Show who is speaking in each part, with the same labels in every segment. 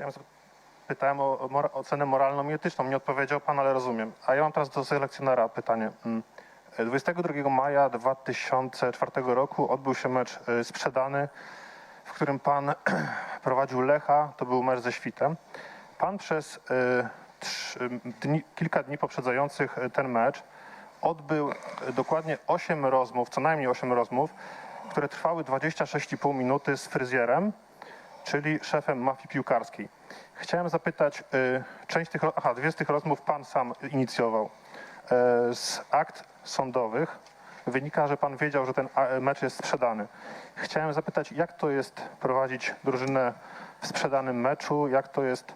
Speaker 1: Chciałem Pytałem o, o ocenę moralną i etyczną. Nie odpowiedział pan, ale rozumiem. A ja mam teraz do selekcjonera pytanie. Mm. 22 maja 2004 roku odbył się mecz y, sprzedany, w którym pan prowadził Lecha. To był mecz ze Świtem. Pan przez y, dni, kilka dni poprzedzających y, ten mecz odbył dokładnie 8 rozmów, co najmniej 8 rozmów, które trwały 26,5 minuty z fryzjerem, czyli szefem mafii piłkarskiej. Chciałem zapytać, y, część tych, aha, dwie z tych rozmów pan sam inicjował. E, Z akt sądowych wynika, że pan wiedział, że ten mecz jest sprzedany. Chciałem zapytać, jak to jest prowadzić drużynę w sprzedanym meczu, jak to jest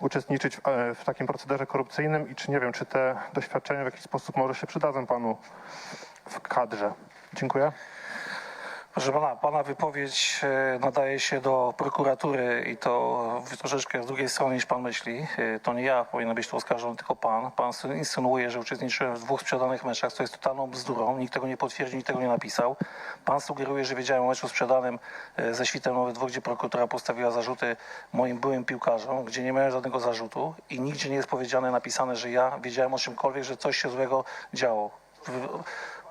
Speaker 1: uczestniczyć w, e, w takim procederze korupcyjnym i czy nie wiem, czy te doświadczenia w jakiś sposób może się przydadzą panu w kadrze. Dziękuję.
Speaker 2: Proszę pana, pana wypowiedź e, nadaje się do prokuratury i to troszeczkę z drugiej strony niż pan myśli. E, To nie ja powinien być tu oskarżony, tylko pan. Pan insynuuje, że uczestniczyłem w dwóch sprzedanych meczach, co jest totalną bzdurą. Nikt tego nie potwierdził, nikt tego nie napisał. Pan sugeruje, że wiedziałem o meczu sprzedanym e, ze Świtem Nowy Dwór, gdzie prokuratura postawiła zarzuty moim byłym piłkarzom, gdzie nie miałem żadnego zarzutu i nigdzie nie jest powiedziane, napisane, że ja wiedziałem o czymkolwiek, że coś się złego działo.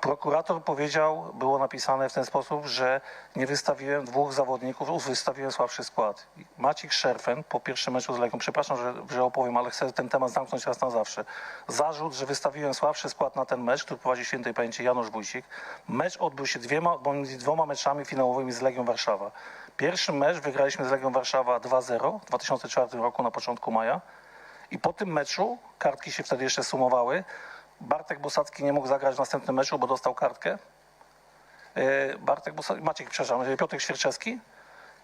Speaker 2: Prokurator powiedział, było napisane w ten sposób, że nie wystawiłem dwóch zawodników, wystawiłem słabszy skład. Maciek Szerfen po pierwszym meczu z Legią, przepraszam, że, że opowiem, ale chcę ten temat zamknąć raz na zawsze. Zarzut, że wystawiłem słabszy skład na ten mecz, który prowadzi świętej pamięci Janusz Wójcik. Mecz odbył się dwiema, dwoma meczami finałowymi z Legią Warszawa. Pierwszy mecz wygraliśmy z Legią Warszawa 2-0 w 2004 roku na początku maja. I po tym meczu, kartki się wtedy jeszcze sumowały, Bartek Bosacki nie mógł zagrać w następnym meczu, bo dostał kartkę. E, Bartek Bosacki, Maciek, przepraszam, Piotr Świerczewski.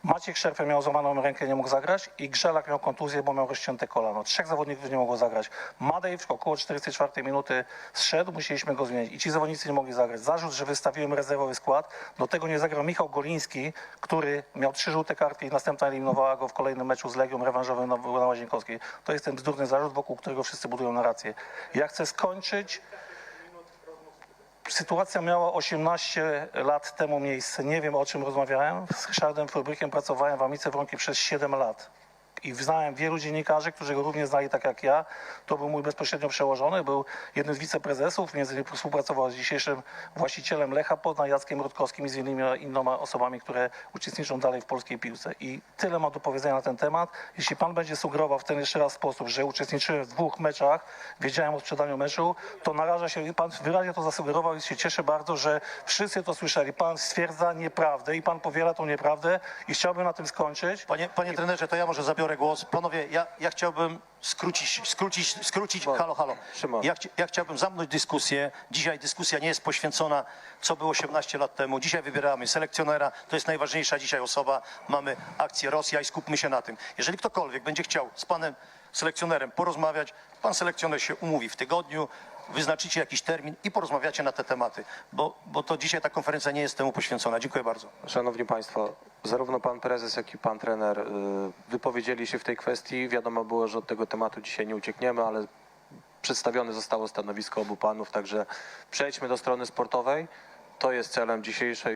Speaker 2: Maciek Szerfę miał złamaną rękę, nie mógł zagrać i Grzelak miał kontuzję, bo miał rozcięte kolano. Trzech zawodników nie mogło zagrać. Madej w około 44 minuty zszedł, musieliśmy go zmienić i ci zawodnicy nie mogli zagrać. Zarzut, że wystawiłem rezerwowy skład, do tego nie zagrał Michał Goliński, który miał trzy żółte kartki i następna eliminowała go w kolejnym meczu z Legią rewanżowym na, na Łazienkowskiej. To jest ten bzdurny zarzut, wokół którego wszyscy budują narrację. Ja chcę skończyć Sytuacja miała 18 lat temu miejsce. Nie wiem o czym rozmawiałem. Z Ryszardem Fabrykiem pracowałem w Amice Wronki przez 7 lat. I znałem wielu dziennikarzy, którzy go również znali tak jak ja. To był mój bezpośrednio przełożony, był jednym z wiceprezesów, między innymi współpracował z dzisiejszym właścicielem Lecha Poznań, Jackiem Rutkowskim i z innymi innoma osobami, które uczestniczą dalej w polskiej piłce. I tyle mam do powiedzenia na ten temat. Jeśli pan będzie sugerował w ten jeszcze raz sposób, że uczestniczyłem w dwóch meczach, wiedziałem o sprzedaniu meczu, to naraża się, pan wyraźnie to zasugerował i się cieszę bardzo, że wszyscy to słyszeli. Pan stwierdza nieprawdę i pan powiela tą nieprawdę i chciałbym na tym skończyć.
Speaker 3: Panie, panie trenerze, to ja może zabiorę głos. Panowie, ja, ja chciałbym skrócić, skrócić, skrócić, halo, halo.
Speaker 4: Szymon.
Speaker 3: Ja, chci- ja chciałbym zamknąć dyskusję. Dzisiaj dyskusja nie jest poświęcona, co było 18 lat temu. Dzisiaj wybieramy selekcjonera, to jest najważniejsza dzisiaj osoba. Mamy akcję Rosja i skupmy się na tym. Jeżeli ktokolwiek będzie chciał z panem selekcjonerem porozmawiać, pan selekcjoner się umówi w tygodniu, wyznaczycie jakiś termin i porozmawiacie na te tematy, bo, bo to dzisiaj ta konferencja nie jest temu poświęcona. Dziękuję bardzo.
Speaker 4: Szanowni Państwo, zarówno Pan Prezes, jak i Pan Trener y, wypowiedzieli się w tej kwestii. Wiadomo było, że od tego tematu dzisiaj nie uciekniemy, ale przedstawione zostało stanowisko obu Panów, także przejdźmy do strony sportowej. To jest celem dzisiejszej